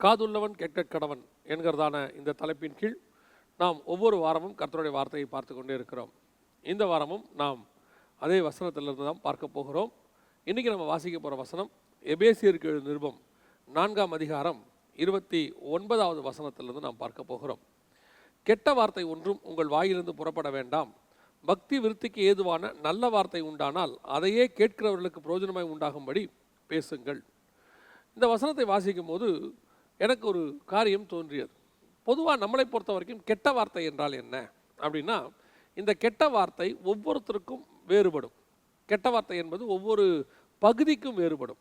காதுள்ளவன் கேட்க கடவன் என்கிறதான இந்த தலைப்பின் கீழ் நாம் ஒவ்வொரு வாரமும் கர்த்தருடைய வார்த்தையை பார்த்து கொண்டே இருக்கிறோம். இந்த வாரமும் நாம் அதே வசனத்திலிருந்து தான் பார்க்க போகிறோம். இன்றைக்கி நம்ம வாசிக்க போகிற வசனம் எபேசியருக்கு எழுதிய நிருபம் நான்காம் அதிகாரம் இருபத்தி ஒன்பதாவது வசனத்திலிருந்து நாம் பார்க்க போகிறோம். கெட்ட வார்த்தை ஒன்றும் உங்கள் வாயிலிருந்து புறப்பட வேண்டாம். பக்தி விருத்திக்கு ஏதுவான நல்ல வார்த்தை உண்டானால் அதையே கேட்கிறவர்களுக்கு பிரயோஜனமாய் உண்டாகும்படி பேசுங்கள். இந்த வசனத்தை வாசிக்கும் போது எனக்கு ஒரு காரியம் தோன்றியது. பொதுவாக நம்மளை பொறுத்த வரைக்கும் கெட்ட வார்த்தை என்றால் என்ன? அப்படின்னா இந்த கெட்ட வார்த்தை ஒவ்வொருத்தருக்கும் வேறுபடும். கெட்ட வார்த்தை என்பது ஒவ்வொரு பகுதிக்கும் வேறுபடும்.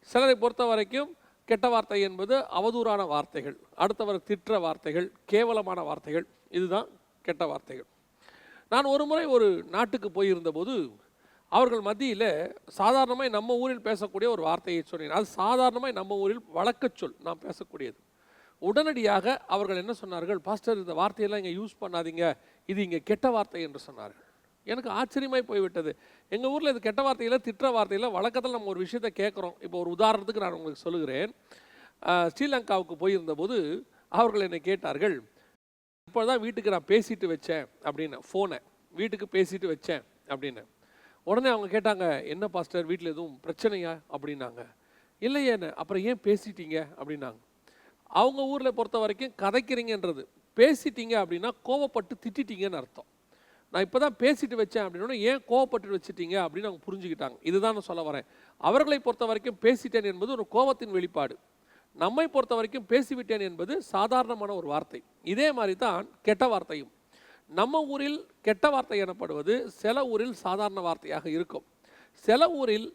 சிலரை பொறுத்த வரைக்கும் கெட்ட வார்த்தை என்பது அவதூறான வார்த்தைகள் அடுத்தவர் திட்டுற வார்த்தைகள் கேவலமான வார்த்தைகள் இதுதான் கெட்ட வார்த்தைகள். நான் ஒரு முறை ஒரு நாட்டுக்கு போயிருந்தபோது அவர்கள் மத்தியில் சாதாரணமாக நம்ம ஊரில் பேசக்கூடிய ஒரு வார்த்தையை சொன்னேன். அது சாதாரணமாக நம்ம ஊரில் வழக்கச் சொல். நாம் பேசக்கூடியது. உடனடியாக அவர்கள் என்ன சொன்னார்கள்? பாஸ்டர் இந்த வார்த்தையெல்லாம் இங்கே யூஸ் பண்ணாதீங்க. இது இங்கே கெட்ட வார்த்தை என்று சொன்னார்கள். எனக்கு ஆச்சரியமாய் போய்விட்டது. எங்கள் ஊரில் இது கெட்ட வார்த்தையில் திட்ட வார்த்தையில் வழக்கத்தில் நம்ம ஒரு விஷயத்தை கேட்குறோம். இப்போ ஒரு உதாரணத்துக்கு நான் உங்களுக்கு சொல்லுகிறேன். ஸ்ரீலங்காவுக்கு போயிருந்தபோது அவர்கள் என்னை கேட்டார்கள். இப்போ தான் வீட்டுக்கு நான் பேசிட்டு வச்சேன் அப்படின்னு. ஃபோனை. வீட்டுக்கு பேசிட்டு வச்சேன் அப்படின்னு. உடனே அவங்க கேட்டாங்க என்ன பாஸ்டர் வீட்டில் எதுவும் பிரச்சனையா? அப்படின்னாங்க. இல்லையேன்னு அப்புறம் ஏன் பேசிட்டீங்க? அப்படின்னாங்க. அவங்க ஊரில் பொறுத்த வரைக்கும் கதைக்கிறீங்கன்றது பேசிட்டீங்க அப்படின்னா கோவப்பட்டு திட்டிட்டீங்கன்னு அர்த்தம். நான் இப்போ தான் பேசிட்டு வச்சேன் அப்படின்னா ஏன் கோவப்பட்டு வச்சுட்டீங்க? அப்படின்னு அவங்க புரிஞ்சுக்கிட்டாங்க. இதுதான் நான் சொல்ல வரேன். அவர்களை பொறுத்த வரைக்கும் பேசிட்டேன் என்பது ஒரு கோபத்தின் வெளிப்பாடு. நம்மை பொறுத்த வரைக்கும் பேசிவிட்டேன் என்பது சாதாரணமான ஒரு வார்த்தை. இதே மாதிரி தான் கெட்ட வார்த்தையும். நம்ம ஊரில் கெட்ட வார்த்தை எனப்படுவது சில ஊரில் சாதாரண வார்த்தையாக இருக்கும். சில ஊரில்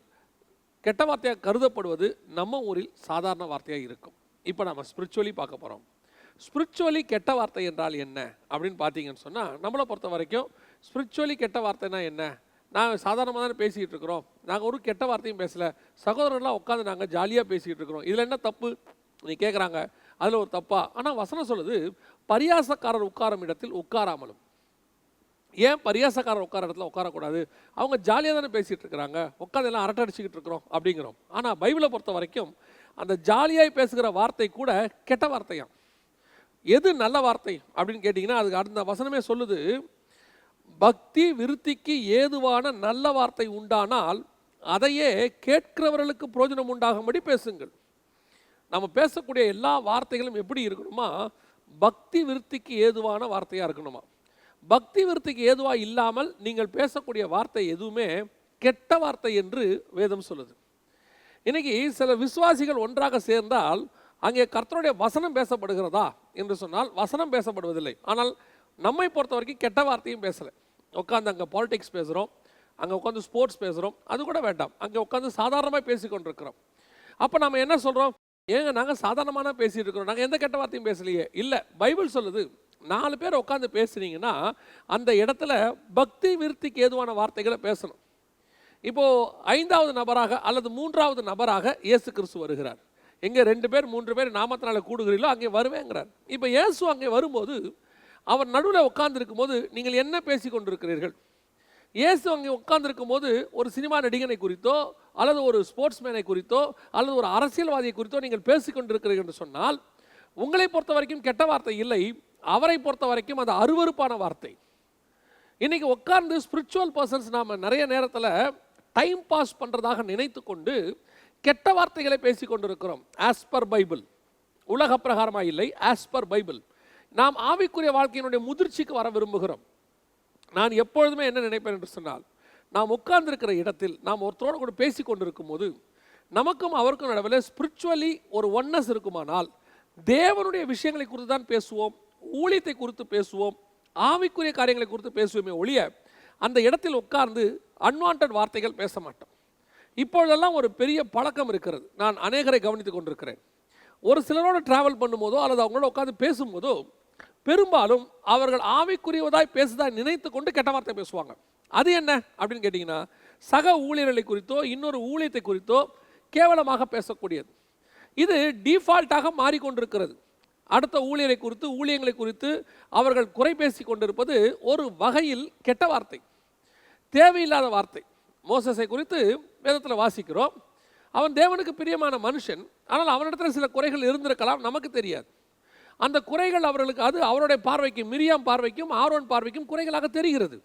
கெட்ட வார்த்தையாக கருதப்படுவது நம்ம ஊரில் சாதாரண வார்த்தையாக இருக்கும். இப்போ நம்ம ஸ்பிரிச்சுவலி பார்க்க போகிறோம் ஸ்பிரிச்சுவலி கெட்ட வார்த்தை என்றால் என்ன? அப்படின்னு பார்த்தீங்கன்னு சொன்னால் நம்மளை பொறுத்த வரைக்கும் ஸ்பிரிச்சுவலி கெட்ட வார்த்தைனா என்ன? நாங்கள் சாதாரணமாக தானே பேசிக்கிட்டு இருக்கிறோம். நாங்கள் ஒரு கெட்ட வார்த்தையும் பேசலை. சகோதரர்லாம் உட்காந்து நாங்கள் ஜாலியாக பேசிக்கிட்டு இருக்கிறோம். இதில் என்ன தப்பு? நீ கேட்குறாங்க அதில் ஒரு தப்பா? ஆனால் வசனம் சொல்லுது பரியாசக்காரர் உட்காரும் இடத்தில் உட்காராமலும். ஏன் பரியாசக்காரர் உட்கார இடத்துல உட்காரக்கூடாது? அவங்க ஜாலியாக தானே பேசிகிட்டு இருக்கிறாங்க. உட்காந்து எல்லாம் அரட்டை அடிச்சுக்கிட்டு இருக்கிறோம் அப்படிங்கிறோம். ஆனால் பைபிளை பொறுத்த வரைக்கும் அந்த ஜாலியாக பேசுகிற வார்த்தை கூட கெட்ட வார்த்தையாம். எது நல்ல வார்த்தை அப்படின்னு கேட்டிங்கன்னா அதுக்கு அடுத்த வசனமே சொல்லுது பக்தி விருத்திக்கு ஏதுவான நல்ல வார்த்தை உண்டானால் அதையே கேட்கிறவர்களுக்கு பிரோஜனம் உண்டாகும்படி பேசுங்கள். நம்ம பேசக்கூடிய எல்லா வார்த்தைகளும் எப்படி இருக்கணுமா? பக்தி விருத்திக்கு ஏதுவான வார்த்தையாக இருக்கணுமா? பக்தி விருத்திக்கு ஏதுவாக இல்லாமல் நீங்கள் பேசக்கூடிய வார்த்தை எதுவுமே கெட்ட வார்த்தை என்று வேதம் சொல்லுது. இன்னைக்கு சில விசுவாசிகள் ஒன்றாக சேர்ந்தால் அங்கே கர்த்தருடைய வசனம் பேசப்படுகிறதா என்று சொன்னால் வசனம் பேசப்படுவதில்லை. ஆனால் நம்மை பொறுத்த வரைக்கும் கெட்ட வார்த்தையும் பேசலை. உட்காந்து அங்கே பாலிடிக்ஸ் பேசுகிறோம் அங்கே உட்காந்து ஸ்போர்ட்ஸ் பேசுகிறோம் அது கூட வேண்டாம். அங்கே உட்காந்து சாதாரணமாக பேசி கொண்டிருக்கிறோம் அப்போ நம்ம என்ன சொல்கிறோம் ஏங்க நாங்கள் சாதாரணமான பேசிகிட்டு இருக்கிறோம். நாங்கள் எந்த கெட்ட வார்த்தையும் பேசலையே. இல்லை பைபிள் சொல்லுது நாலு பேர் உட்காந்து பேசுனீங்கன்னா அந்த இடத்துல பக்தி விருத்திக்கு ஏதுவான வார்த்தைகளை பேசணும். இப்போது ஐந்தாவது நபராக அல்லது மூன்றாவது நபராக இயேசு கிறிஸ்து வருகிறார். எங்கே ரெண்டு பேர் மூன்று பேர் நாமத்தினால கூடுகிறீர்களோ அங்கே வருவேங்கிறார். இப்போ இயேசு அங்கே வரும்போது அவர் நடுவில் உட்கார்ந்திருக்கும் போது நீங்கள் என்ன பேசி கொண்டிருக்கிறீர்கள் இயேசு அங்கே உட்கார்ந்திருக்கும் போது ஒரு சினிமா நடிகனை குறித்தோ அல்லது ஒரு ஸ்போர்ட்ஸ்மேனை குறித்தோ அல்லது ஒரு அரசியல்வாதியை குறித்தோ நீங்கள் பேசிக்கொண்டிருக்கிறீர்கள் என்று சொன்னால் உங்களை பொறுத்த வரைக்கும் கெட்ட வார்த்தை இல்லை. அவரை பொறுத்த வரைக்கும் அது அருவருப்பான வார்த்தை. இன்னைக்கு உட்கார்ந்து ஸ்பிரிச்சுவல் பர்சன்ஸ் நாம் நிறைய நேரத்தில் டைம் பாஸ் பண்ணுறதாக நினைத்து கொண்டு கெட்ட வார்த்தைகளை பேசி கொண்டிருக்கிறோம் ஆஸ் பர் பைபிள் உலக பிரகாரமாக இல்லை. ஆஸ் பர் பைபிள் நாம் ஆவிக்குரிய வாழ்க்கையினுடைய முதிர்ச்சிக்கு வர விரும்புகிறோம். நான் எப்பொழுதுமே என்ன நினைப்பேன் என்று சொன்னால் நாம் உட்கார்ந்துருக்கிற இடத்தில் நாம் ஒருத்தரோடு கூட பேசி கொண்டிருக்கும் போது நமக்கும் அவருக்கும் நடுவில் ஸ்பிரிச்சுவலி ஒரு ஒன்னஸ் இருக்குமானால் தேவனுடைய விஷயங்களை குறித்து தான் பேசுவோம் ஊழியத்தை குறித்து பேசுவோம் ஆவிக்குரிய காரியங்களை குறித்து பேசுவோமே ஒழிய அந்த இடத்தில் உட்கார்ந்து அன்வான்ட் வார்த்தைகள் பேச மாட்டோம். இப்பொழுதெல்லாம் ஒரு பெரிய பழக்கம் இருக்கிறது. நான் அநேகரை கவனித்து கொண்டிருக்கிறேன். ஒரு சிலரோடு ட்ராவல் பண்ணும்போதோ அல்லது அவங்களோட உட்காந்து பேசும்போதோ பெரும்பாலும் அவர்கள் ஆவிக்குரியவதாய் பேசுதா நினைத்து கொண்டு கெட்ட வார்த்தை பேசுவாங்க. அது என்ன? அப்படின்னு கேட்டிங்கன்னா சக ஊழியர்களை குறித்தோ இன்னொரு ஊழியத்தை குறித்தோ கேவலமாக பேசக்கூடியது. இது டிஃபால்ட்டாக மாறிக்கொண்டிருக்கிறது. அடுத்த ஊழியரை குறித்து ஊழியங்களை குறித்து அவர்கள் குறை பேசி கொண்டிருப்பது ஒரு வகையில் கெட்ட வார்த்தை. தேவையில்லாத வார்த்தை. மோசஸை குறித்து வேதத்தில் வாசிக்கிறோம். அவன் தேவனுக்கு பிரியமான மனுஷன். ஆனால் அவனிடத்தில் சில குறைகள் இருந்திருக்கலாம் நமக்கு தெரியாது. அந்த குறைகள் அவர்களுக்கு அது அவருடைய பார்வைக்கும் மிரியாம் பார்வைக்கும் ஆரோன் பார்வைக்கும் குறைகளாக தெரிகிறது.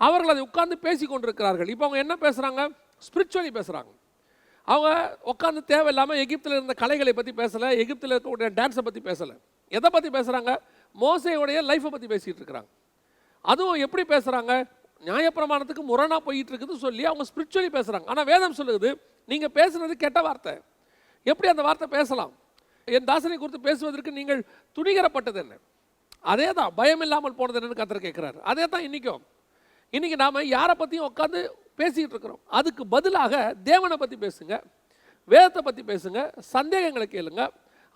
அவர்கள் அதை உட்கார்ந்து பேசி கொண்டிருக்கிறார்கள். இப்போ அவங்க என்ன பேசுகிறாங்க ஸ்பிரிச்சுவலி பேசுகிறாங்க அவங்க உட்காந்து தேவையில்லாமல் எகிப்தில் இருந்த கலைகளை பற்றி பேசலை எகிப்தில் இருக்கக்கூடிய டான்ஸை பற்றி பேசலை. எதை பற்றி பேசுகிறாங்க மோசையுடைய லைஃப்பை பற்றி பேசிகிட்டு இருக்கிறாங்க அதுவும் எப்படி பேசுகிறாங்க நியாயப்பிரமாணத்துக்கு முரணாக போயிட்டு இருக்குதுன்னு சொல்லி அவங்க ஸ்பிரிச்சுவலி பேசுகிறாங்க ஆனால் வேதம் சொல்லுது நீங்கள் பேசுனது கெட்ட வார்த்தை. எப்படி அந்த வார்த்தை பேசலாம்? என் தாசனை குறித்து பேசுவதற்கு நீங்கள் துணிகரப்பட்டது என்ன? அதே தான் பயம் இல்லாமல் போனது என்னன்னு கத்தர் கேட்குறாரு. அதே தான் இன்றைக்கும் இன்றைக்கி நாம் யாரை பற்றியும் உட்காந்து பேசிக்கிட்டு இருக்கிறோம். அதுக்கு பதிலாக தேவனை பற்றி பேசுங்க வேதத்தை பற்றி பேசுங்க சந்தேகங்களை கேளுங்க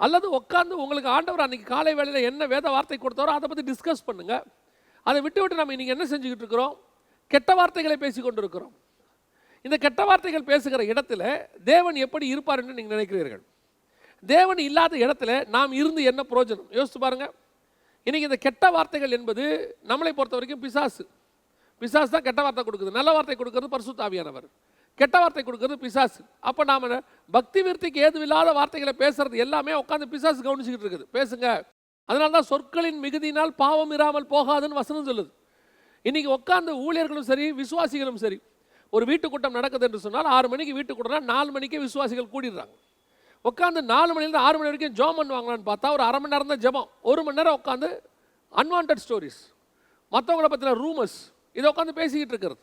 அல்லது உட்காந்து உங்களுக்கு ஆண்டவர் அன்றைக்கி காலை வேளையில் என்ன வேத வார்த்தை கொடுத்தாரோ அதை பற்றி டிஸ்கஸ் பண்ணுங்க. அதை விட்டு விட்டு நம்ம இன்றைக்கி என்ன செஞ்சுக்கிட்டு இருக்கிறோம்? கெட்ட வார்த்தைகளை பேசி கொண்டு இருக்கிறோம் இந்த கெட்ட வார்த்தைகள் பேசுகிற இடத்துல தேவன் எப்படி இருப்பார் என்று நீங்கள் நினைக்கிறீர்கள்? தேவன் இல்லாத இடத்துல நாம் இருந்து என்ன பிரயோஜனம் யோசித்து பாருங்க. இன்னைக்கு இந்த கெட்ட வார்த்தைகள் என்பது நம்மளை பொறுத்த வரைக்கும் பிசாசு. பிசாசு தான் கெட்ட வார்த்தை கொடுக்குது. நல்ல வார்த்தை கொடுக்கறது பரிசுத்தாவியானவர். கெட்ட வார்த்தை கொடுக்கறது பிசாசு. அப்போ நாம் பக்தி விருத்திக்கு ஏதுவில்லாத வார்த்தைகளை பேசுறது எல்லாமே உட்காந்து பிசாசு கவனிச்சுக்கிட்டு இருக்குது. பேசுங்க. அதனால தான் சொற்களின் மிகுதியினால் பாவம் இராமல் போகாதுன்னு வசனம் சொல்லுது. இன்னைக்கு உட்காந்து ஊழியர்களும் சரி விசுவாசிகளும் சரி ஒரு வீட்டு கூட்டம் நடக்குது என்று சொன்னால் ஆறு மணிக்கு வீட்டுக்கூட்டம்னா நாலு மணிக்கே விசுவாசிகள் கூடிடுறாங்க. உட்காந்து நாலு மணிலேருந்து ஆறு மணி வரைக்கும் ஜோம் பண்ணுவாங்களான்னு பார்த்தா ஒரு அரை மணி நேரம் தான் ஜபம். ஒரு மணி நேரம் உட்காந்து அன்வான்ட் ஸ்டோரிஸ் மற்றவங்கள பற்றின ரூமர்ஸ் இதை உட்காந்து பேசிக்கிட்டு இருக்கிறது.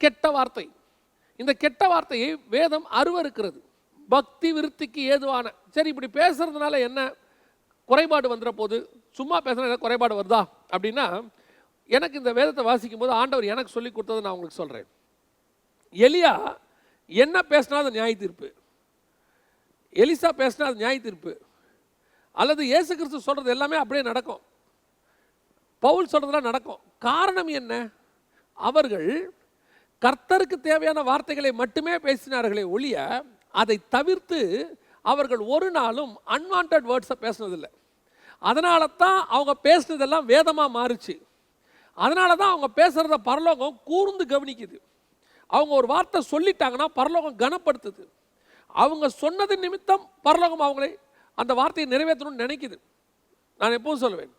கெட்ட வார்த்தை. இந்த கெட்ட வார்த்தையை வேதம் அருவருக்கிறது பக்தி விருத்திக்கு ஏதுவான சரி இப்படி பேசுகிறதுனால என்ன குறைபாடு வந்துட போது சும்மா பேசுனா என்ன குறைபாடு வருதா? அப்படின்னா எனக்கு இந்த வேதத்தை வாசிக்கும் போது ஆண்டவர் எனக்கு சொல்லி கொடுத்ததை நான் உங்களுக்கு சொல்கிறேன் எலியா என்ன பேசினா அது நியாய தீர்ப்பு எலிசா பேசினா அது நியாய தீர்ப்பு. அல்லது இயேசு கிறிஸ்து சொல்கிறது எல்லாமே அப்படியே நடக்கும். பவுல் சொல்கிறதுலாம் நடக்கும். காரணம் என்ன? அவர்கள் கர்த்தருக்கு தேவையான வார்த்தைகளை மட்டுமே பேசினார்களே ஒழிய அதை தவிர்த்து அவர்கள் ஒரு நாளும் அன்வான்ட் வேர்ட்ஸை பேசுனதில்லை. அதனால தான் அவங்க பேசுனதெல்லாம் வேதமாக மாறுச்சு. அதனால தான் அவங்க பேசுகிறத பரலோகம் கூர்ந்து கவனிக்குது. அவங்க ஒரு வார்த்தை சொல்லிட்டாங்கன்னா பரலோகம் கனப்படுத்துது. அவங்க சொன்னது நிமித்தம் பரலோகம் அவங்களை அந்த வார்த்தையை நிறைவேற்றணும்னு நினைக்குது. நான் எப்பவும் சொல்லுவேன்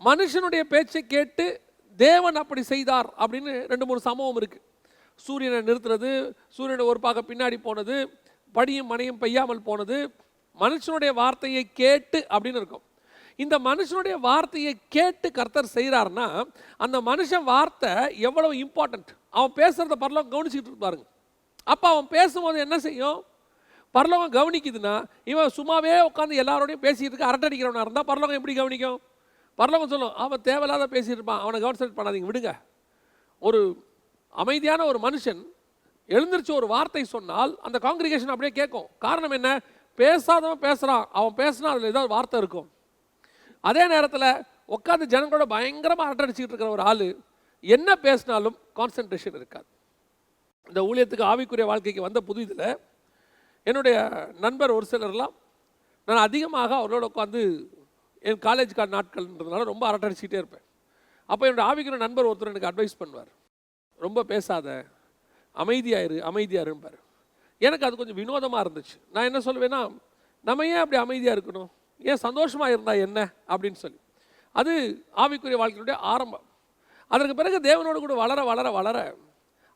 மனுஷனுடைய பேச்சை கேட்டு தேவன் அப்படி செய்தார் அப்படின்னு ரெண்டு மூணு சம்பவம் இருக்குது சூரியனை நிறுத்துறது சூரியனை ஒரு பாக பின்னாடி போனது படியும் மனையும் பெய்யாமல் போனது மனுஷனுடைய வார்த்தையை கேட்டு அப்படின்னு இருக்கும். இந்த மனுஷனுடைய வார்த்தையை கேட்டு கர்த்தர் செய்கிறாருன்னா அந்த மனுஷன் வார்த்தை எவ்வளோ இம்பார்ட்டன்ட் அவன் பேசுகிறத பரலோகம் கவனிச்சுக்கிட்டு இருப்பாருங்க. அப்போ அவன் பேசும்போது என்ன செய்யும்? பரலோகம் கவனிக்குதுன்னா இவன் சும்மாவே உட்காந்து எல்லாரோடையும் பேசிகிட்டு இருக்க அரட்டை இருந்தால் பரலோகம் எப்படி கவனிக்கும்? பரலோகம் சொல்லும் அவன் தேவையில்லாத பேசியிருப்பான் இருப்பான் அவனை கவனிசெட் பண்ணாதீங்க விடுங்க. ஒரு அமைதியான ஒரு மனுஷன் எழுந்திருச்சு ஒரு வார்த்தை சொன்னால் அந்த காங்கிரிகேஷன் அப்படியே கேட்கும். காரணம் என்ன? பேசாதவன் பேசுகிறான் அவன் பேசினா அதில் ஏதாவது வார்த்தை இருக்கும். அதே நேரத்தில் உட்காந்து ஜனங்களோட பயங்கரமாக அரட்டடிச்சிக்கிட்டு இருக்கிற ஒரு ஆள் என்ன பேசினாலும் கான்சென்ட்ரேஷன் இருக்காது. இந்த ஊழியத்துக்கு ஆவிக்குரிய வாழ்க்கைக்கு வந்த புது இதில் என்னுடைய நண்பர் ஒரு சிலர்லாம் நான் அதிகமாக அவரோட உட்காந்து என் காலேஜ் கார்டு நாட்கள்ன்றதுனால ரொம்ப அரட்டடிச்சிக்கிட்டே இருப்பேன். அப்போ என்னோடய ஆவிக்கிற நண்பர் ஒருத்தர் எனக்கு அட்வைஸ் பண்ணுவார். ரொம்ப பேசாத அமைதியாயிரு அமைதியாரும்பார். எனக்கு அது கொஞ்சம் வினோதமாக இருந்துச்சு. நான் என்ன சொல்லுவேன்னா நம்ம ஏன் அப்படி அமைதியாக இருக்கணும்? ஏன் சந்தோஷமாக இருந்தால் என்ன? அப்படின்னு சொல்லி. அது ஆவிக்குரிய வாழ்க்கையினுடைய ஆரம்பம். அதற்கு பிறகு தேவனோடு கூட வளர வளர வளர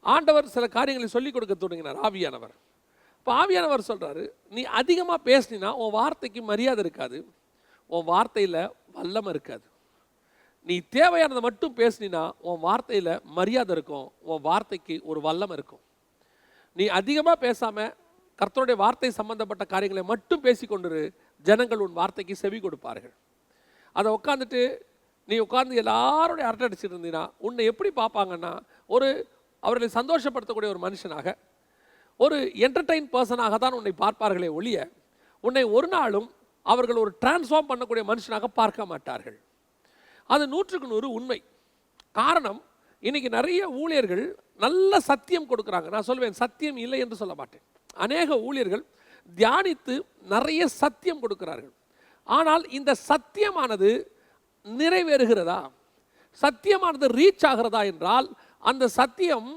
ஆண்டவர் சில காரியங்களை சொல்லிக் கொடுக்க தொடங்கினார் ஆவியானவர். இப்போ ஆவியானவர் சொல்கிறாரு நீ அதிகமாக பேசினா உன் வார்த்தைக்கு மரியாதை இருக்காது. உன் வார்த்தையில் வல்லமை இருக்காது. நீ தேவையானதை மட்டும் பேசினா உன் வார்த்தையில் மரியாதை இருக்கும். உன் வார்த்தைக்கு ஒரு வல்லமை இருக்கும். நீ அதிகமாக பேசாமல் கர்த்தருடைய வார்த்தை சம்மந்தப்பட்ட காரியங்களை மட்டும் பேசிக்கொண்டு ஜனங்கள் உன் வார்த்தைக்கு செவி கொடுப்பார்கள். அதை உட்காந்துட்டு நீ உட்காந்து எல்லாரோடைய அரட்டை அடிச்சிட்டு இருந்தீங்கன்னா உன்னை எப்படி பார்ப்பாங்கன்னா ஒரு அவர்களை சந்தோஷப்படுத்தக்கூடிய ஒரு மனுஷனாக ஒரு என்டர்டெயின் பர்சனாக தான் உன்னை பார்ப்பார்களே ஒழிய உன்னை ஒரு நாளும் அவர்கள் ஒரு டிரான்ஸ்ஃபார்ம் பண்ணக்கூடிய மனுஷனாக பார்க்க மாட்டார்கள். அது நூற்றுக்கு நூறு உண்மை. காரணம் இன்றைக்கி நிறைய ஊழியர்கள் நல்ல சத்தியம் கொடுக்குறாங்க. நான் சொல்லுவேன் சத்தியம் இல்லை என்று சொல்ல மாட்டேன். அநேக ஊழியர்கள் தியானித்து நிறைய சத்தியம் கொடுக்கிறார்கள். ஆனால் இந்த சத்தியமானது நிறைவேறுகிறதா? சத்தியமானது ரீச் ஆகிறதா என்றால் அந்த சத்தியம்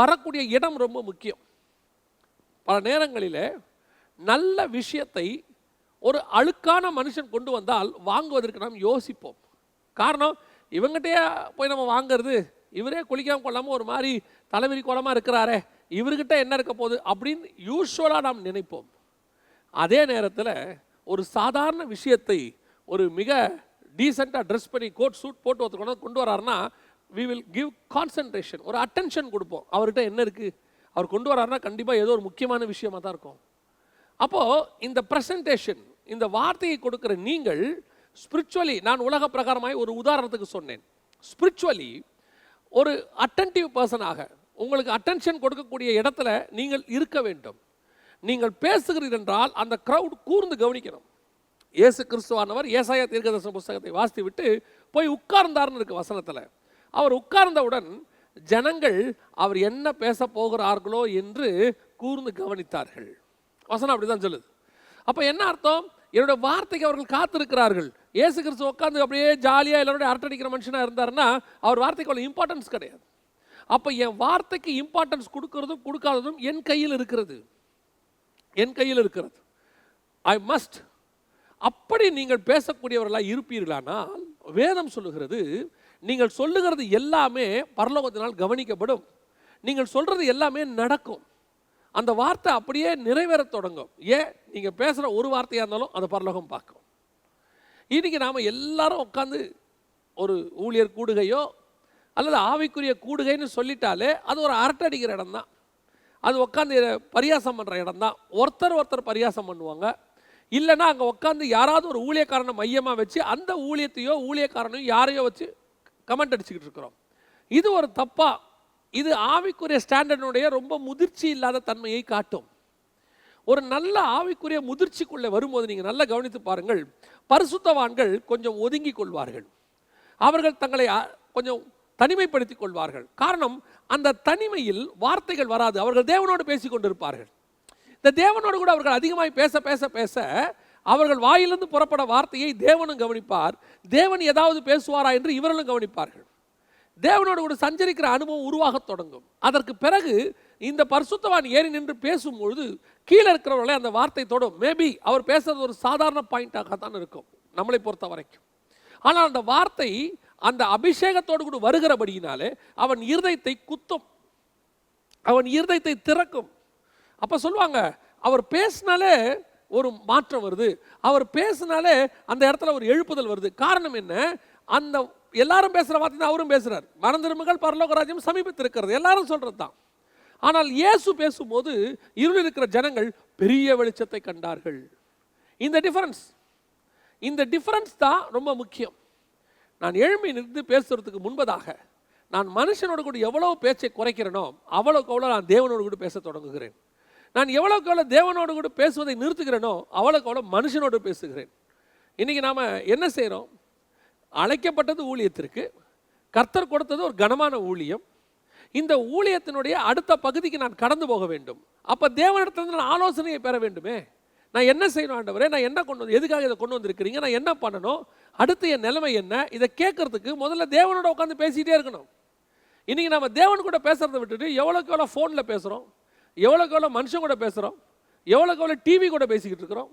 வரக்கூடிய இடம் ரொம்ப முக்கியம். பல நேரங்களில் நல்ல விஷயத்தை ஒரு அழுக்கான மனுஷன் கொண்டு வந்தால் வாங்குவதற்கு நாம் யோசிப்போம். காரணம் இவங்ககிட்டயே போய் நம்ம வாங்கிறது இவரே குளிக்காமல் கொள்ளாமல் ஒரு மாதிரி தலைவிரி கோலமாக இருக்கிறாரே இவர்கிட்ட என்ன இருக்க போகுது அப்படின்னு யூஸ்வலாக நாம் நினைப்போம். அதே நேரத்தில் ஒரு சாதாரண விஷயத்தை ஒரு மிக டீசெண்டாக ட்ரெஸ் பண்ணி கோட் சூட் போட்டு ஒருத்தர் கொண்டு கொண்டு வராருன்னா வி வில் கிவ் கான்சன்ட்ரேஷன் ஒரு அட்டென்ஷன் கொடுப்போம். அவர்கிட்ட என்ன இருக்குது அவர் கொண்டு வராருன்னா கண்டிப்பாக ஏதோ ஒரு முக்கியமான விஷயமா தான் இருக்கும். அப்போது இந்த ப்ரெசன்டேஷன் இந்த வார்த்தையை கொடுக்குற நீங்கள் ஸ்பிரிச்சுவலி நான் உலக பிரகாரமாய் ஒரு உதாரணத்துக்கு சொன்னேன். ஸ்பிரிச்சுவலி ஒரு அட்டன்டிவ் பர்சனாக உங்களுக்கு அட்டென்ஷன் கொடுக்கக்கூடிய இடத்துல நீங்கள் இருக்க வேண்டும். நீங்கள் பேசுகிறீர்கள் என்றால் அந்த க்ரௌட் கூர்ந்து கவனிக்கணும். இயேசு கிறிஸ்துவானவர் ஏசாயா தீர்க்கதர்சன புஸ்தகத்தை வாசித்து விட்டு போய் உட்கார்ந்தார்னு இருக்கு வசனத்தில். அவர் உட்கார்ந்தவுடன் ஜனங்கள் அவர் என்ன பேச போகிறார்களோ என்று கூர்ந்து கவனித்தார்கள். வசனம் அப்படிதான் சொல்லுது. அப்போ என்ன அர்த்தம்? என்னோட வார்த்தைக்கு அவர்கள் காத்திருக்கிறார்கள். ஏசு கிறிஸ்து உட்காந்து அப்படியே ஜாலியாக எல்லாருடைய அரட்டடிக்கிற மனுஷனாக இருந்தாருன்னா அவர் வார்த்தைக்கு அவ்வளோ இம்பார்ட்டன்ஸ் கிடையாது. அப்போ என் வார்த்தைக்கு இம்பார்ட்டன்ஸ் கொடுக்கறதும் கொடுக்காததும் என் கையில் இருக்கிறது. என் கையில் இருக்கிறது. ஐ மஸ்ட் அப்படி நீங்கள் பேசக்கூடியவர்களாக இருப்பீர்களானால் வேதம் சொல்லுகிறது நீங்கள் சொல்லுகிறது எல்லாமே பரலோகத்தினால் கவனிக்கப்படும். நீங்கள் சொல்கிறது எல்லாமே நடக்கும். அந்த வார்த்தை அப்படியே நிறைவேறத் தொடங்கும். ஏன்? நீங்கள் பேசுகிற ஒரு வார்த்தையாக இருந்தாலும் அந்த பரலோகம் பார்க்கும். இன்றைக்கி நாம் எல்லாரும் உட்காந்து ஒரு ஊழியர் கூடுகையோ அல்லது ஆவிக்குரிய கூடுகைன்னு சொல்லிட்டாலே அது ஒரு அரட்டடிக்கிற இடம் தான் அது உட்காந்து பரியாசம் பண்ணுற இடம் தான் ஒருத்தர் ஒருத்தர் பரியாசம் பண்ணுவாங்க. இல்லைன்னா அங்கே உட்காந்து யாராவது ஒரு ஊழியக்காரனை மையமாக வச்சு அந்த ஊழியத்தையோ ஊழியக்காரனையோ யாரையோ வச்சு கமெண்ட் அடிச்சுக்கிட்டு இருக்கிறோம். இது ஒரு தப்பா? இது ஆவிக்குரிய ஸ்டாண்டர்டுடைய ரொம்ப முதிர்ச்சி இல்லாத தன்மையை காட்டும். ஒரு நல்ல ஆவிக்குரிய முதிர்ச்சிக்குள்ளே வரும்போது நீங்கள் நல்லா கவனித்து பாருங்கள் பரிசுத்தவான்கள் கொஞ்சம் ஒதுங்கி கொள்வார்கள். அவர்கள் தங்களை கொஞ்சம் தனிமைப்படுத்தி கொள்வார்கள். காரணம் அந்த தனிமையில் வார்த்தைகள் வராது. அவர்கள் தேவனோடு பேசி கொண்டிருப்பார்கள் இந்த தேவனோடு கூட அவர்கள் அதிகமாக பேச பேச பேச அவர்கள் வாயிலிருந்து புறப்பட வார்த்தையை தேவனும் கவனிப்பார். தேவன் ஏதாவது பேசுவாரா என்று இவர்களும் கவனிப்பார்கள். தேவனோடு கூட சஞ்சரிக்கிற அனுபவம் உருவாகத் தொடங்கும். அதற்கு பிறகு இந்த பரிசுத்தவான் ஏறி நின்று பேசும்பொழுது கீழே இருக்கிறவர்களை அந்த வார்த்தை தொடும். மேபி அவர் பேசுறது ஒரு சாதாரண பாயிண்டாக தான் இருக்கும். நம்மளை பொறுத்த வரைக்கும் ஆனால் அந்த வார்த்தை அந்த அபிஷேகத்தோடு கூட வருகிறபடியினாலே அவன் இருதயத்தை குத்தும். அவன் இருதயத்தை திறக்கும். அப்போ சொல்லுவாங்க அவர் பேசினாலே ஒரு மாற்றம் வருது. அவர் பேசினாலே அந்த இடத்துல ஒரு எழுப்புதல் வருது. காரணம் என்ன? அந்த எல்லாரும் பேசுகிற வார்த்தை தான் அவரும் பேசுகிறார் மறந்திருமுகள் பரலோகராஜ்யம் சமீபத்திருக்கிறது. எல்லாரும் சொல்கிறது தான். ஆனால் இயேசு பேசும்போது இருளில் இருக்கிற ஜனங்கள் பெரிய வெளிச்சத்தை கண்டார்கள். இந்த டிஃபரன்ஸ் இந்த டிஃபரன்ஸ் தான் ரொம்ப முக்கியம். நான் எழும்பி நின்று பேசுறதுக்கு முன்பதாக நான் மனுஷனோடு கூட எவ்வளோ பேச்சை குறைக்கிறேனோ அவ்வளோக்கு அவ்வளோ நான் தேவனோடு கூட பேச தொடங்குகிறேன். நான் எவ்வளோக்கு எவ்வளோ தேவனோடு கூட பேசுவதை நிறுத்துகிறேனோ அவ்வளோக்கு அவ்வளோ மனுஷனோடு பேசுகிறேன். இன்றைக்கி நாம் என்ன செய்கிறோம் அழைக்கப்பட்டது ஊழியத்திற்கு கர்த்தர் கொடுத்தது ஒரு கனமான ஊழியம். இந்த ஊழியத்தினுடைய அடுத்த பகுதிக்கு நான் கடந்து போக வேண்டும். அப்போ தேவனிடத்துலேருந்து நான் ஆலோசனையை பெற வேண்டுமே. நான் என்ன செய்யணும் ஆண்டவரே? நான் என்ன கொண்டு வந்து எதுக்காக இதை கொண்டு வந்திருக்கிறீங்க? நான் என்ன பண்ணணும்? அடுத்து என் நிலைமை என்ன? இதை கேட்கறதுக்கு முதல்ல தேவனோட உட்காந்து பேசிகிட்டே இருக்கணும். இன்றைக்கி நம்ம தேவன் கூட பேசுகிறத விட்டுட்டு எவ்வளோக்கு எவ்வளோ ஃபோனில் பேசுகிறோம் எவ்வளோக்கு எவ்வளோ மனுஷன் கூட பேசுகிறோம் எவ்வளோக்கு எவ்வளோ டிவி கூட பேசிக்கிட்டு இருக்கிறோம்?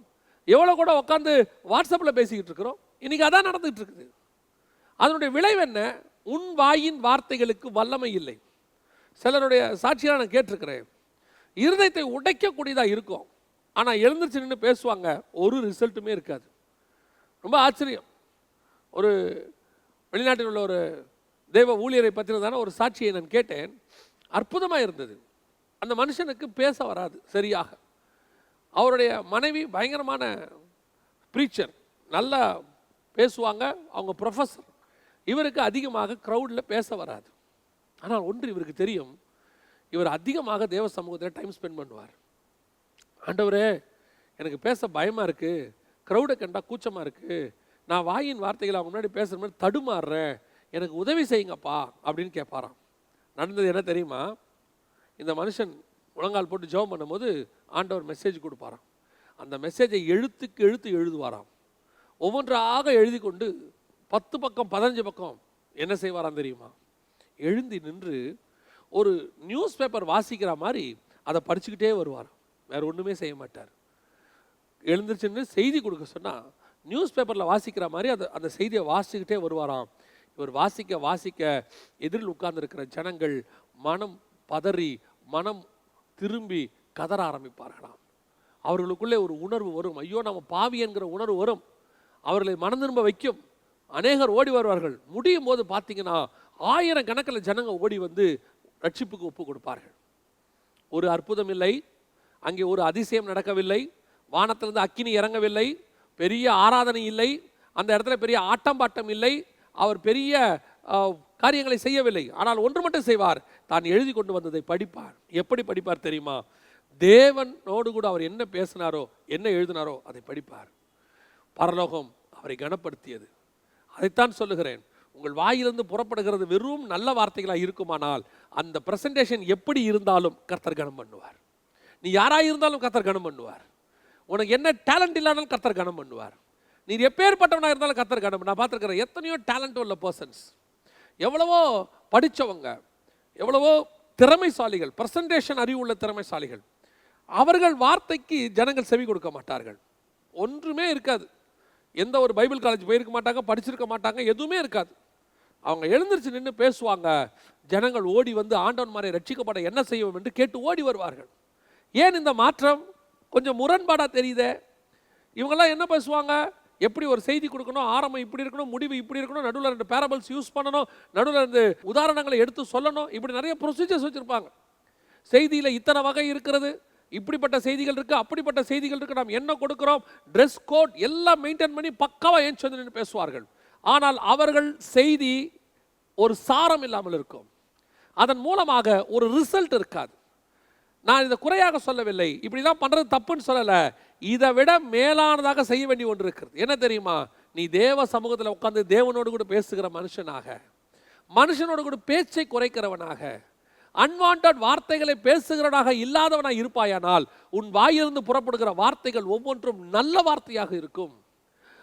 எவ்வளோ கூட உட்காந்து வாட்ஸ்அப்பில் பேசிக்கிட்டு இருக்கிறோம்? இன்றைக்கி அதான் நடந்துகிட்டு இருக்குது. அதனுடைய விளைவு என்ன? உன் வாயின் வார்த்தைகளுக்கு வல்லமை இல்லை. சிலருடைய சாட்சியாக நான் கேட்டிருக்கிறேன். இருதயத்தை உடைக்கக்கூடியதாக இருக்கும். ஆனால் எழுந்துருச்சு நின்று பேசுவாங்க. ஒரு ரிசல்ட்டுமே இருக்காது. ரொம்ப ஆச்சரியம். ஒரு வெளிநாட்டில் உள்ள ஒரு தெய்வ ஊழியரை பற்றினதான ஒரு சாட்சியை நான் கேட்டேன். அற்புதமாக இருந்தது. அந்த மனுஷனுக்கு பேச வராது சரியாக. அவருடைய மனைவி பயங்கரமான ப்ரீச்சர் நல்லா பேசுவாங்க அவங்க ப்ரொஃபஸர் இவருக்கு அதிகமாக க்ரௌடில் பேச வராது. ஆனால் ஒன்று இவருக்கு தெரியும் இவர் அதிகமாக தேவ சமூகத்தில் டைம் ஸ்பெண்ட் பண்ணுவார். ஆண்டவரே எனக்கு பேச பயமாக இருக்குது க்ரௌடை கண்டா கூச்சமாக இருக்குது நான் வாயின் வார்த்தைகளை அவங்க முன்னாடி பேசுகிற மாதிரி தடுமாறுறேன் எனக்கு உதவி செய்யுங்கப்பா அப்படின்னு கேட்பாராம். நடந்தது என்ன தெரியுமா? இந்த மனுஷன் முழங்கால் போட்டு ஜெபம் பண்ணும்போது ஆண்டவர் மெசேஜ் கொடுப்பாராம். அந்த மெசேஜை எழுத்துக்கு எழுத்து எழுதுவாராம். ஒவ்வொன்றாக எழுதி கொண்டு பத்து பக்கம் பதினஞ்சு பக்கம் என்ன செய்வாராம் தெரியுமா? எழுந்தி நின்று ஒரு நியூஸ் பேப்பர் வாசிக்கிற மாதிரி அதை படிச்சுக்கிட்டே வருவார் வேறு ஒன்றுமே செய்ய மாட்டார். எழுந்திருச்சுன்னு செய்தி கொடுக்க சொன்னால் நியூஸ் பேப்பரில் வாசிக்கிற மாதிரி அதை அந்த செய்தியை வாசிக்கிட்டே வருவாராம். இவர் வாசிக்க வாசிக்க எதிரில் உட்கார்ந்துருக்கிற ஜனங்கள் மனம் பதறி மனம் திரும்பி கதற ஆரம்பிப்பார்களாம். அவர்களுக்குள்ளே ஒரு உணர்வு வரும். ஐயோ நம்ம பாவி என்கிற உணர்வு வரும். அவர்களை மனம் திரும்ப வைக்கும். அநேகர் ஓடி வருவார்கள். முடியும் போது பார்த்தீங்கன்னா ஆயிரம் கணக்கில் ஜனங்க ஓடி வந்து ரட்சிப்புக்கு ஒப்பு கொடுப்பார்கள். ஒரு அற்புதம் இல்லை. அங்கே ஒரு அதிசயம் நடக்கவில்லை. வானத்திலிருந்து அக்கினி இறங்கவில்லை. பெரிய ஆராதனை இல்லை. அந்த இடத்துல பெரிய ஆட்டம் பாட்டம் இல்லை. அவர் பெரிய காரியங்களை செய்யவில்லை. ஆனால் ஒன்று மட்டும் செய்வார். தான் எழுதி கொண்டு வந்ததை படிப்பார். எப்படி படிப்பார் தெரியுமா? தேவனோடு கூட அவர் என்ன பேசினாரோ என்ன எழுதினாரோ அதை படிப்பார். பரலோகம் அவரை கனப்படுத்தியது. அதைத்தான் சொல்லுகிறேன். உங்கள் வாயிலிருந்து புறப்படுகிறது வெறும் நல்ல வார்த்தைகளாக இருக்குமானால் அந்த ப்ரெசன்டேஷன் எப்படி இருந்தாலும் கர்த்தர் கனம் பண்ணுவார். நீ யாராக இருந்தாலும் கர்த்தர் கனம் பண்ணுவார். உனக்கு என்ன டேலண்ட் இல்லாதாலும் கர்த்தர் கனம் பண்ணுவார். நீ எப்பேற்பட்டவனாக இருந்தாலும் கர்த்தர் கனம் நான் பார்த்துருக்கிறேன் எத்தனையோ டேலண்ட் உள்ள பர்சன்ஸ் எவ்வளவோ படித்தவங்க எவ்வளவோ திறமைசாலிகள் பிரசன்டேஷன் அறிவுள்ள திறமைசாலிகள். அவர்கள் வார்த்தைக்கு ஜனங்கள் செவி கொடுக்க மாட்டார்கள். ஒன்றுமே இருக்காது. எந்த ஒரு பைபிள் காலேஜ் போயிருக்க மாட்டாங்க படிச்சிருக்க மாட்டாங்க எதுவுமே இருக்காது. அவங்க எழுந்திருச்சு நின்று பேசுவாங்க. ஜனங்கள் ஓடி வந்து ஆண்டவன்மாரை ரட்சிக்கப்பட என்ன செய்வோம் என்று கேட்டு ஓடி வருவார்கள். ஏன் இந்த மாற்றம்? கொஞ்சம் முரண்பாடாக தெரியுதே. இவங்கெல்லாம் என்ன பேசுவாங்க? எப்படி ஒரு செய்தி கொடுக்கணும் ஆரம்பம் இப்படி இருக்கணும் முடிவு இப்படி இருக்கணும் நடுவில் ரெண்டு பேரபிள்ஸ் யூஸ் பண்ணணும் நடுவில் ரெண்டு உதாரணங்களை எடுத்து சொல்லணும் இப்படி நிறைய ப்ரொசீஜர்ஸ் வச்சுருப்பாங்க. செய்தியில் இத்தனை வகை இருக்கிறது இப்படிப்பட்ட செய்திகள் இருக்குது அப்படிப்பட்ட செய்திகள் இருக்குது நாம் என்ன கொடுக்குறோம்? ட்ரெஸ் கோட் எல்லாம் மெயின்டைன் பண்ணி பக்காவாக ஏன் சொல்லி பேசுவார்கள்? ஆனால் அவர்கள் செய்தி ஒரு சாரம் இல்லாமல் இருக்கும். அதன் மூலமாக ஒரு ரிசல்ட் இருக்காது. நான் இதை குறையாக சொல்லவில்லை. இப்படி தான் பண்ணுறது தப்புன்னு சொல்லலை. இதை விட மேலானதாக செய்ய வேண்டிய ஒன்று இருக்கிறது. என்ன தெரியுமா? நீ தேவ சமூகத்தில் உட்காந்து தேவனோடு கூட பேசுகிற மனுஷனாக மனுஷனோடு கூட பேச்சை குறைக்கிறவனாக அன்வான்ட் வார்த்தைகளை பேசுகிறவனாக இல்லாதவனாக இருப்பாயானால் உன் வாயிலிருந்து புறப்படுகிற வார்த்தைகள் ஒவ்வொன்றும் நல்ல வார்த்தையாக இருக்கும்.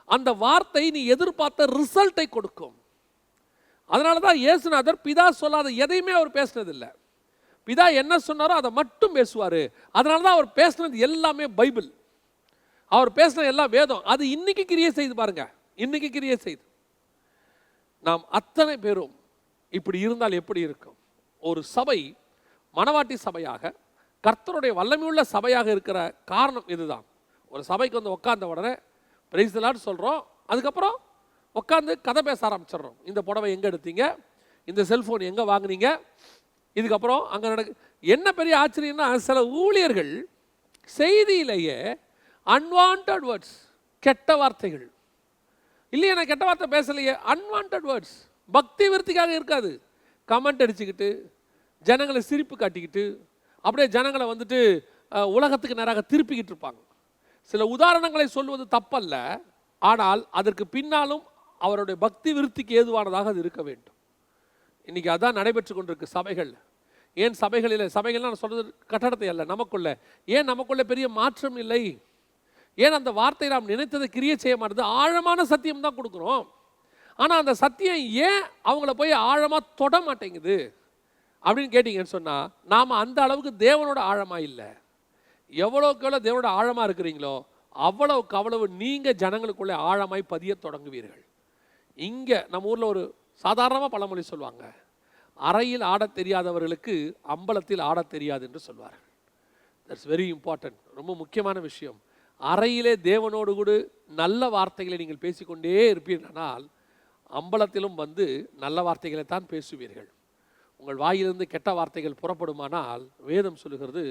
அந்த வார்த்தை நீ எதிர்பார்த்த ரிசல்ட்டை கொடுக்கும். அதனால தான் இயேசுநாதர் பிதா சொல்லாத எதையுமே அவர் பேசினதில்லை. பிதா என்ன சொன்னாரோ அதை மட்டும் பேசுவார். அதனால தான் அவர் பேசினது எல்லாமே பைபிள். அவர் பேசின எல்லாம் வேதம் அது இன்னைக்கு கிரியை செய்து பாருங்க. இன்னைக்கு கிரியை செய்து. நாம் அத்தனை பேரும் இப்படி இருந்தால் எப்படி இருக்கும்? ஒரு சபை மணவாட்டி சபையாக கர்த்தருடைய வல்லமையுள்ள சபையாக இருக்கிற காரணம் இதுதான். ஒரு சபைக்கு வந்து உட்கார்ந்த உடனே பிரைஸ்லான்னு சொல்கிறோம் அதுக்கப்புறம் உட்காந்து கதை பேச ஆரம்பிச்சிடுறோம். இந்த புடவை எங்கே எடுத்தீங்க? இந்த செல்ஃபோன் எங்கே வாங்கினீங்க? இதுக்கப்புறம் அங்கே நடக்கு என்ன பெரிய ஆச்சரியம்னா சில ஊழியர்கள் செய்தியிலேயே அன்வான்ட் வேர்ட்ஸ் கெட்ட வார்த்தைகள். இல்லையே நான் கெட்ட வார்த்தை பேசலையே. அன்வான்ட் வேர்ட்ஸ் பக்தி விருத்திக்காக இருக்காது. கமெண்ட் அடிச்சுக்கிட்டு ஜனங்களை சிரிப்பு காட்டிக்கிட்டு அப்படியே ஜனங்களை வந்துட்டு உலகத்துக்கு நேராக திருப்பிக்கிட்டு இருப்பாங்க. சில உதாரணங்களை சொல்வது தப்பல்ல. ஆனால் அதற்கு பின்னாலும் அவருடைய பக்தி விருத்திக்கு ஏதுவானதாக அது இருக்க வேண்டும். இன்னைக்கு அதான் நடைபெற்று கொண்டிருக்கு சபைகள். ஏன் சபைகளில் சபைகள்லாம் நான் சொல்கிறது கட்டடத்தை அல்ல நமக்குள்ளே. ஏன் நமக்குள்ளே பெரிய மாற்றம் இல்லை? ஏன் அந்த வார்த்தை நாம் நினைத்ததை கிரியை செய்ய மாட்டேது? ஆழமான சத்தியம் தான் கொடுக்குறோம். ஆனால் அந்த சத்தியம் ஏன் அவங்கள போய் ஆழமாக தொட மாட்டேங்குது? அப்படின்னு கேட்டிங்கன்னு சொன்னால் நாம் அந்த அளவுக்கு தேவனோட ஆழமாக இல்லை. எவ்வளோக்கு எவ்வளோ தேவனோட ஆழமாக இருக்கிறீங்களோ அவ்வளவுக்கு அவ்வளவு நீங்கள் ஜனங்களுக்குள்ளே ஆழமாய் பதிய தொடங்குவீர்கள். இங்கே நம்ம ஊரில் ஒரு சாதாரணமாக பழமொழி சொல்லுவாங்க. அறையில் ஆடத் தெரியாதவர்களுக்கு அம்பலத்தில் ஆடத் தெரியாது என்று சொல்வார்கள். தட்ஸ் வெரி இம்பார்ட்டன்ட் ரொம்ப முக்கியமான விஷயம். அறையிலே தேவனோடு கூட நல்ல வார்த்தைகளை நீங்கள் பேசிக்கொண்டே இருப்பீர்களானால் அம்பலத்திலும் வந்து நல்ல வார்த்தைகளை தான் பேசுவீர்கள். உங்கள் வாயிலிருந்து கெட்ட வார்த்தைகள் புறப்படுமானால் வேதம் சொல்லுகிறது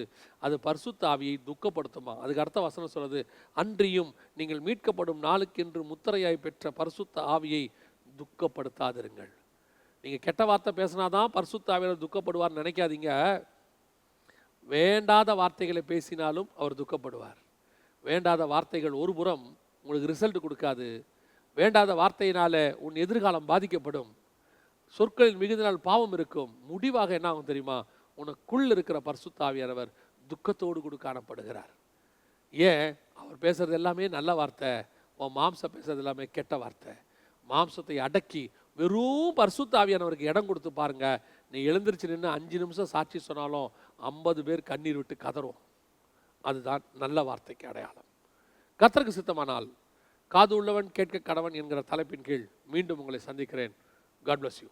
அது பரிசுத்த ஆவியை துக்கப்படுத்துமா? அதுக்கு அர்த்த வசனம் சொல்லுது அன்றியும் நீங்கள் மீட்கப்படும் நாளுக்கென்று முத்திரையாய் பெற்ற பரிசுத்த ஆவியை துக்கப்படுத்தாதிருங்கள். நீங்கள் கெட்ட வார்த்தை பேசினாதான் பரிசுத்த ஆவியில் துக்கப்படுவார்னு நினைக்காதீங்க. வேண்டாத வார்த்தைகளை பேசினாலும் அவர் துக்கப்படுவார். வேண்டாத வார்த்தைகள் ஒரு புறம் உங்களுக்கு ரிசல்ட் கொடுக்காது. வேண்டாத வார்த்தையினால உன் எதிர்காலம் பாதிக்கப்படும். சொற்களின் மிகுந்த நாள் பாவம் இருக்கும். முடிவாக என்ன ஆகும் தெரியுமா? உனக்குள் இருக்கிற பரிசுத்தாவியானவர் துக்கத்தோடு கூட காணப்படுகிறார். ஏன்? அவர் பேசுறது எல்லாமே நல்ல வார்த்தை. உன் மாம்சம் பேசுறது எல்லாமே கெட்ட வார்த்தை. மாம்சத்தை அடக்கி வெறும் பரிசுத்தாவியானவருக்கு இடம் கொடுத்து பாருங்க. நீ எழுந்திரிச்சு நின்று அஞ்சு நிமிஷம் சாட்சி சொன்னாலும் ஐம்பது பேர் கண்ணீர் விட்டு கதறும். அதுதான் நல்ல வார்த்தைக்கு அடையாளம். கத்தருக்கு சித்தமானால் காது உள்ளவன் கேட்க கடவன் என்கிற தலைப்பின் கீழ் மீண்டும் உங்களை சந்திக்கிறேன். காட் பிளஸ் யூ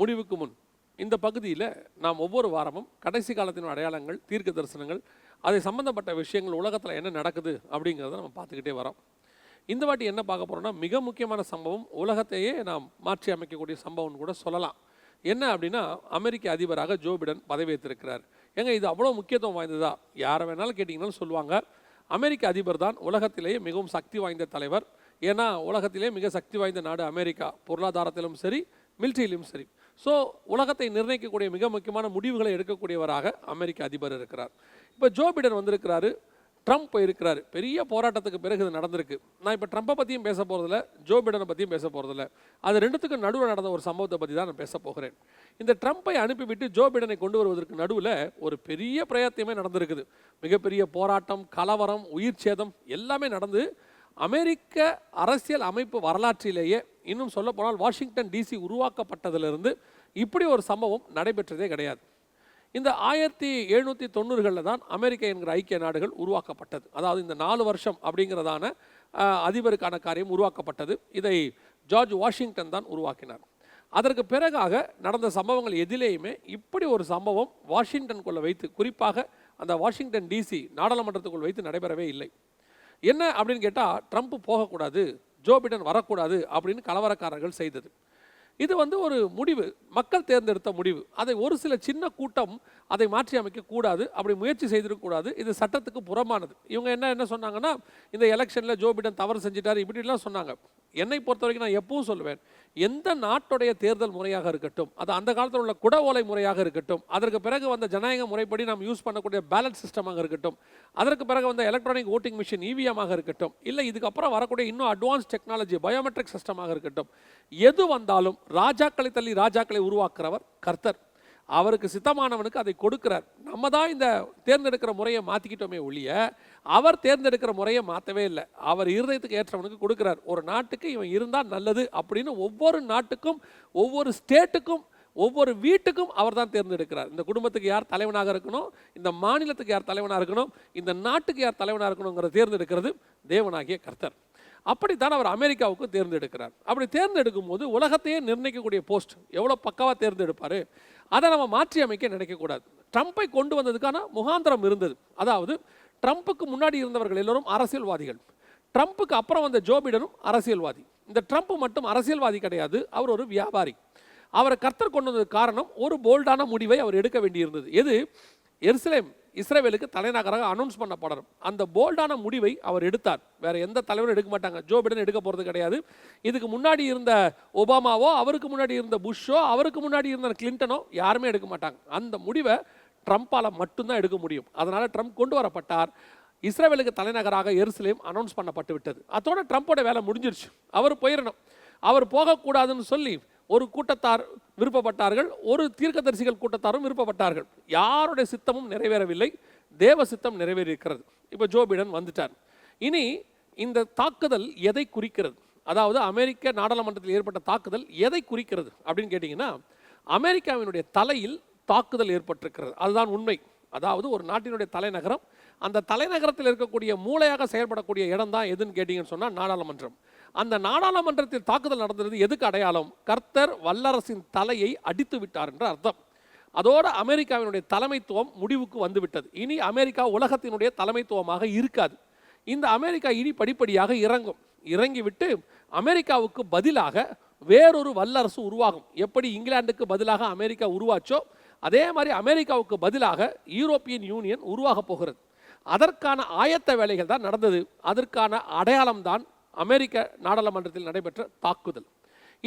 முடிவுக்கு முன் இந்த பகுதியில் நாம் ஒவ்வொரு வாரமும் கடைசி காலத்தின் அடையாளங்கள் தீர்க்க தரிசனங்கள் அதை சம்பந்தப்பட்ட விஷயங்கள் உலகத்தில் என்ன நடக்குது அப்படிங்கிறத நம்ம பார்த்துக்கிட்டே வரோம். இந்த வாட்டி என்ன பார்க்க போகிறோம்னா மிக முக்கியமான சம்பவம் உலகத்தையே நாம் மாற்றி அமைக்கக்கூடிய சம்பவம்னு கூட சொல்லலாம். என்ன அப்படின்னா அமெரிக்க அதிபராக ஜோ பிடன் பதவியேற்றிருக்கிறார். ஏங்க இது அவ்வளோ முக்கியத்துவம் வாய்ந்ததா? யாரை வேணாலும் கேட்டிங்கனாலும் சொல்லுவாங்க. அமெரிக்க அதிபர் தான் உலகத்திலேயே மிகவும் சக்தி வாய்ந்த தலைவர். ஏன்னா உலகத்திலே மிக சக்தி வாய்ந்த நாடு அமெரிக்கா. பொருளாதாரத்திலும் சரி மிலிட்ரியிலும் சரி. ஸோ உலகத்தை நிர்ணயிக்கக்கூடிய மிக முக்கியமான முடிவுகளை எடுக்கக்கூடியவராக அமெரிக்க அதிபர் இருக்கிறார். இப்போ ஜோ பிடன் வந்திருக்கிறாரு. ட்ரம்ப் போயிருக்கிறாரு. பெரிய போராட்டத்துக்கு பிறகு இது நடந்திருக்கு. நான் இப்போ ட்ரம்ப்பை பற்றியும் பேச போகிறதில்ல ஜோ பைடனை பற்றியும் பேச போகிறதில்ல அது ரெண்டுத்துக்கும் நடுவில் நடந்த ஒரு சம்பவத்தை பற்றி தான் நான் பேச போகிறேன். இந்த ட்ரம்ப்பை அனுப்பிவிட்டு ஜோ பைடனை கொண்டு வருவதற்கு நடுவில் ஒரு பெரிய பிரயத்தியமே நடந்திருக்குது. மிகப்பெரிய போராட்டம் கலவரம் உயிர் சேதம் எல்லாமே நடந்து அமெரிக்க அரசியல் அமைப்பு வரலாற்றிலேயே இன்னும் சொல்ல போனால் வாஷிங்டன் டிசி உருவாக்கப்பட்டதிலிருந்து இப்படி ஒரு சம்பவம் நடைபெற்றதே கிடையாது. இந்த ஆயிரத்தி எழுநூற்றி தொண்ணூறுகளில் தான் அமெரிக்கா என்கிற ஐக்கிய நாடுகள் உருவாக்கப்பட்டது. அதாவது இந்த நாலு வருஷம் அப்படிங்கிறதான அதிபருக்கான காரியம் உருவாக்கப்பட்டது. இதை ஜார்ஜ் வாஷிங்டன் தான் உருவாக்கினார். அதற்கு பிறகாக நடந்த சம்பவங்கள் எதிலேயுமே இப்படி ஒரு சம்பவம் வாஷிங்டனுக்குள்ளே வைத்து குறிப்பாக அந்த வாஷிங்டன் டிசி நாடாளுமன்றத்துக்குள் வைத்து நடைபெறவே இல்லை. என்ன அப்படின்னு கேட்டால் ட்ரம்ப் போகக்கூடாது ஜோ பிடன் வரக்கூடாது அப்படின்னு கலவரக்காரர்கள் செய்தது. இது வந்து ஒரு முடிவு. மக்கள் தேர்ந்தெடுத்த முடிவு. அதை ஒரு சில சின்ன கூட்டம் அதை மாற்றி அமைக்கக்கூடாது அப்படி முயற்சி செய்திருக்கக்கூடாது இது சட்டத்துக்கு புறமானது. இவங்க என்ன என்ன சொன்னாங்கன்னா இந்த எலெக்ஷனில் ஜோ பிடன் தவறு செஞ்சிட்டார் இப்படிலாம் சொன்னாங்க. என்னை பொறுத்த வரைக்கும் நான் எப்பவும் சொல்லுவேன் எந்த நாட்டுடைய தேர்தல் முறையாக இருக்கட்டும் அது அந்த காலத்தில் உள்ள குட ஓலை முறையாக இருக்கட்டும் அதற்கு பிறகு வந்த ஜனநாயக முறைப்படி நாம் யூஸ் பண்ணக்கூடிய பேலட் சிஸ்டமாக இருக்கட்டும் அதற்கு பிறகு வந்த எலக்ட்ரானிக் ஓட்டிங் மிஷின் இவிஎம்மாக இருக்கட்டும் இல்லை இதுக்கப்புறம் வரக்கூடிய இன்னும் அட்வான்ஸ் டெக்னாலஜி பயோமெட்ரிக் சிஸ்டமாக இருக்கட்டும் எது வந்தாலும் ராஜாக்களை தள்ளி ராஜாக்களை உருவாக்குறவர் கர்த்தர். அவருக்கு சித்தமானவனுக்கு அதை கொடுக்கிறார். நம்ம தான் இந்த தேர்ந்தெடுக்கிற முறையை மாற்றிக்கிட்டோமே ஒழிய அவர் தேர்ந்தெடுக்கிற முறையை மாற்றவே இல்லை. அவர் இருதயத்துக்கு ஏற்றவனுக்கு கொடுக்கிறார். ஒரு நாட்டுக்கு இவன் இருந்தால் நல்லது அப்படின்னு ஒவ்வொரு நாட்டுக்கும் ஒவ்வொரு ஸ்டேட்டுக்கும் ஒவ்வொரு வீட்டுக்கும் அவர் தான் தேர்ந்தெடுக்கிறார். இந்த குடும்பத்துக்கு யார் தலைவனாக இருக்கணும்? இந்த மாநிலத்துக்கு யார் தலைவனாக இருக்கணும்? இந்த நாட்டுக்கு யார் தலைவனாக இருக்கணுங்கிற தேர்ந்தெடுக்கிறது தேவனாகிய கர்த்தர். அப்படித்தான் அவர் அமெரிக்காவுக்கு தேர்ந்தெடுக்கிறார். அப்படி தேர்ந்தெடுக்கும் போது உலகத்தையே நிர்ணயிக்கக்கூடிய போஸ்ட் எவ்வளோ பக்காவாக தேர்ந்தெடுப்பார்? அதை நம்ம மாற்றி அமைக்க நினைக்கக்கூடாது. ட்ரம்ப்பை கொண்டு வந்ததுக்கான முகாந்திரம் இருந்தது. அதாவது ட்ரம்ப்புக்கு முன்னாடி இருந்தவர்கள் எல்லோரும் அரசியல்வாதிகள். ட்ரம்ப்புக்கு அப்புறம் வந்த ஜோ பிடனும் அரசியல்வாதி. இந்த ட்ரம்ப் மட்டும் அரசியல்வாதி கிடையாது அவர் ஒரு வியாபாரி. அவரை கர்த்தர் கொண்டு வந்தது காரணம் ஒரு போல்டான முடிவை அவர் எடுக்க வேண்டியிருந்தது. எது? எருசலேம். இஸ்ரேவேலுக்கு தலைநகராக அனௌன்ஸ் பண்ணப்படணும் அந்த போல்டான முடிவை அவர் எடுத்தார். வேற எந்த தலைவரும் எடுக்க மாட்டாங்க. ஜோ பிடன் எடுக்க போகிறது கிடையாது. இதுக்கு முன்னாடி இருந்த ஒபாமாவோ அவருக்கு முன்னாடி இருந்த புஷ்ஷோ அவருக்கு முன்னாடி இருந்த கிளின்டனோ யாருமே எடுக்க மாட்டாங்க. அந்த முடிவை ட்ரம்ப்பால் மட்டும்தான் எடுக்க முடியும். அதனால் ட்ரம்ப் கொண்டு வரப்பட்டார். இஸ்ரேவேலுக்கு தலைநகராக எருசலேம் அனௌன்ஸ் பண்ணப்பட்டு விட்டது. அதோட ட்ரம்ப்போட வேலை முடிஞ்சிருச்சு. அவர் போயிடணும் அவர் போகக்கூடாதுன்னு சொல்லி ஒரு கூட்டத்தார் விருப்பப்பட்டார்கள் ஒரு தீர்க்கதரிசிகள் கூட்டத்தாரும் விருப்பப்பட்டார்கள். யாருடைய சித்தமும் நிறைவேறவில்லை தேவ சித்தம் நிறைவேறியிருக்கிறது. இப்போ ஜோபிடன் வந்துட்டார். இனி இந்த தாக்குதல் எதை குறிக்கிறது? அதாவது அமெரிக்க நாடாளுமன்றத்தில் ஏற்பட்ட தாக்குதல் எதை குறிக்கிறது அப்படின்னு கேட்டிங்கன்னா அமெரிக்காவினுடைய தலையில் தாக்குதல் ஏற்பட்டிருக்கிறது. அதுதான் உண்மை. அதாவது ஒரு நாட்டினுடைய தலைநகரம் அந்த தலைநகரத்தில் இருக்கக்கூடிய மூளையாக செயல்படக்கூடிய இடம் தான் எதுன்னு கேட்டிங்கன்னு சொன்னால் நாடாளுமன்றம். அந்த நாடாளுமன்றத்தில் தாக்குதல் நடந்தது எதுக்கு அடையாளம்? கர்த்தர் வல்லரசின் தலையை அடித்து விட்டார் என்ற அர்த்தம். அதோடு அமெரிக்காவினுடைய தலைமைத்துவம் முடிவுக்கு வந்துவிட்டது. இனி அமெரிக்கா உலகத்தினுடைய தலைமைத்துவமாக இருக்காது. இந்த அமெரிக்கா இனி படிப்படியாக இறங்கும். இறங்கிவிட்டு அமெரிக்காவுக்கு பதிலாக வேறொரு வல்லரசு உருவாகும். எப்படி இங்கிலாந்துக்கு பதிலாக அமெரிக்கா உருவாச்சோ அதே மாதிரி அமெரிக்காவுக்கு பதிலாக யூரோப்பியன் யூனியன் உருவாக போகிறது. அதற்கான ஆயத்த வேலைகள் தான் நடந்தது. அதற்கான அடையாளம் தான் அமெரிக்க நாடாளுமன்றத்தில் நடைபெற்ற தாக்குதல்.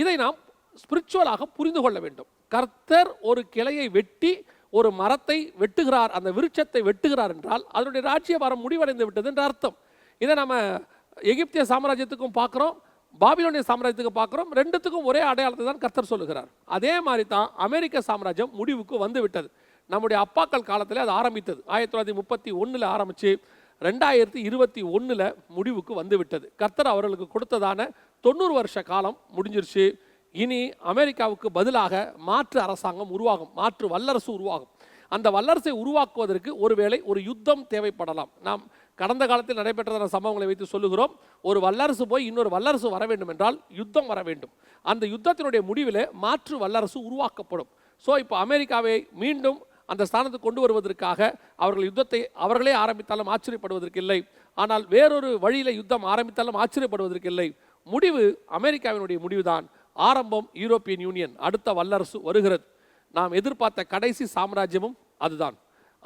இதை நாம் ஸ்பிரிச்சுவலாக புரிந்து கொள்ள வேண்டும். கர்த்தர் ஒரு கிளையை வெட்டி ஒரு மரத்தை வெட்டுகிறார் அந்த விருட்சத்தை வெட்டுகிறார் என்றால் அதனுடைய ராஜ்யபாரம் முடிவடைந்து விட்டது என்ற அர்த்தம். இதை நம்ம எகிப்திய சாம்ராஜ்யத்துக்கும் பார்க்குறோம் பாபிலோனிய சாம்ராஜ்யத்துக்கு பார்க்குறோம் ரெண்டுத்துக்கும் ஒரே அடையாளத்தை தான் கர்த்தர் சொல்லுகிறார். அதே மாதிரி தான் அமெரிக்க சாம்ராஜ்யம் முடிவுக்கு வந்து விட்டது. நம்முடைய அப்பாக்கள் காலத்தில் அது ஆரம்பித்தது. ஆயிரத்தி தொள்ளாயிரத்தி முப்பத்தி ஒன்றில் ஆரம்பித்து ரெண்டாயிரத்தி இருபத்தி ஒன்றில் முடிவுக்கு வந்துவிட்டது. கர்த்தர் அவர்களுக்கு கொடுத்ததான தொண்ணூறு வருஷ காலம் முடிஞ்சிருச்சு. இனி அமெரிக்காவுக்கு பதிலாக மாற்று அரசாங்கம் உருவாகும் மாற்று வல்லரசு உருவாகும். அந்த வல்லரசை உருவாக்குவதற்கு ஒருவேளை ஒரு யுத்தம் தேவைப்படலாம். நாம் கடந்த காலத்தில் நடைபெற்றதான சம்பவங்களை வைத்து சொல்லுகிறோம். ஒரு வல்லரசு போய் இன்னொரு வல்லரசு வர வேண்டும் என்றால் யுத்தம் வர வேண்டும். அந்த யுத்தத்தினுடைய முடிவில் மாற்று வல்லரசு உருவாக்கப்படும். ஸோ இப்போ அமெரிக்காவை மீண்டும் அந்த ஸ்தானத்துக்கு கொண்டு வருவதற்காக அவர்கள் யுத்தத்தை அவர்களே ஆரம்பித்தாலும் ஆச்சரியப்படுவதற்கு இல்லை ஆனால் வேறொரு வழியில் யுத்தம் ஆரம்பித்தாலும் ஆச்சரியப்படுவதற்கு இல்லை முடிவு அமெரிக்காவினுடைய முடிவுதான். ஆரம்பம் யூரோப்பியன் யூனியன் அடுத்த வல்லரசு வருகிறது. நாம் எதிர்பார்த்த கடைசி சாம்ராஜ்யமும் அதுதான்.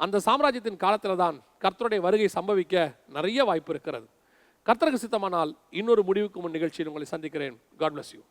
அந்த சாம்ராஜ்யத்தின் காலத்தில் தான் கர்த்தருடைய வருகை சம்பவிக்க நிறைய வாய்ப்பு இருக்கிறது. கர்த்தருக்கு சித்தமானால் இன்னொரு முடிவுக்கு முன் நிகழ்ச்சியில் உங்களை சந்திக்கிறேன். God bless you